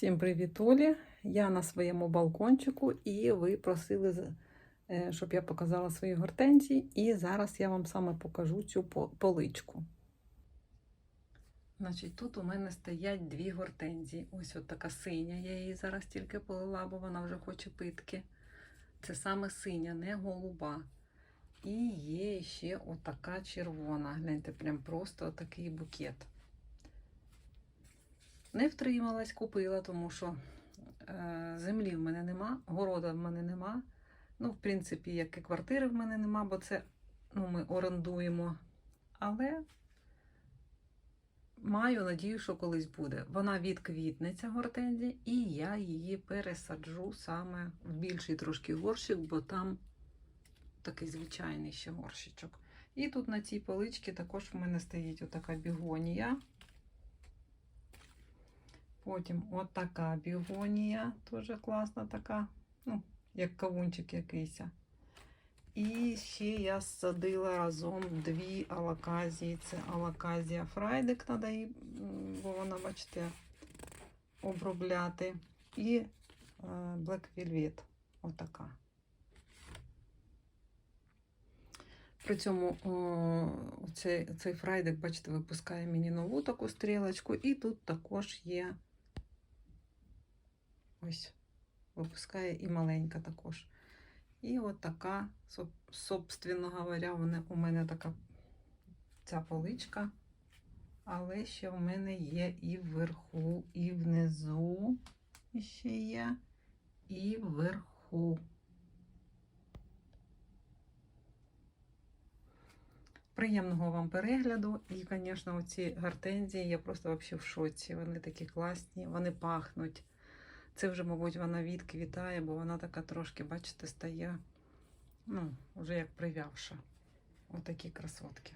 Всім привіт, Олі! Я на своєму балкончику, і ви просили, е, щоб я показала свої гортензії. І зараз я вам саме покажу цю поличку. Значить, тут у мене стоять дві гортензії. Ось от така синя. Я її зараз тільки полила, бо вона вже хоче питки. Це саме синя, не голуба. І є ще отака червона. Гляньте, прям просто такий букет. Не втрималась, купила, тому що е, землі в мене нема, города в мене нема. Ну, в принципі, як і квартири в мене нема, бо це ну, ми орендуємо. Але маю надію, що колись буде. Вона відквітне, ця гортензія, і я її пересаджу саме в більший трошки горщик, бо там такий звичайний ще горщичок. І тут на цій поличці також в мене стоїть отака бігонія. Потім от така бігонія, теж класна така, ну, як кавунчик якийсь. І ще я садила разом дві алаказії. Це алаказія Фрайдик, треба її, вона, бачите, обробляти. І е, Black Velvet. Отака. При цьому о, цей, цей фрайдик, бачите, випускає мені нову таку стрілочку, і тут також є ось, випускає і маленька також. І от така, соб- собственно говоря, у мене така ця поличка, але ще в мене є і вверху, і внизу ще є, і вверху. Приємного вам перегляду. І, звісно, оці гортензії, я просто вообще в шоці. Вони такі класні, вони пахнуть. Це вже, мабуть, вона відквітає, бо вона така трошки, бачите, стає, ну, вже як прив'явша. Отакі красотки.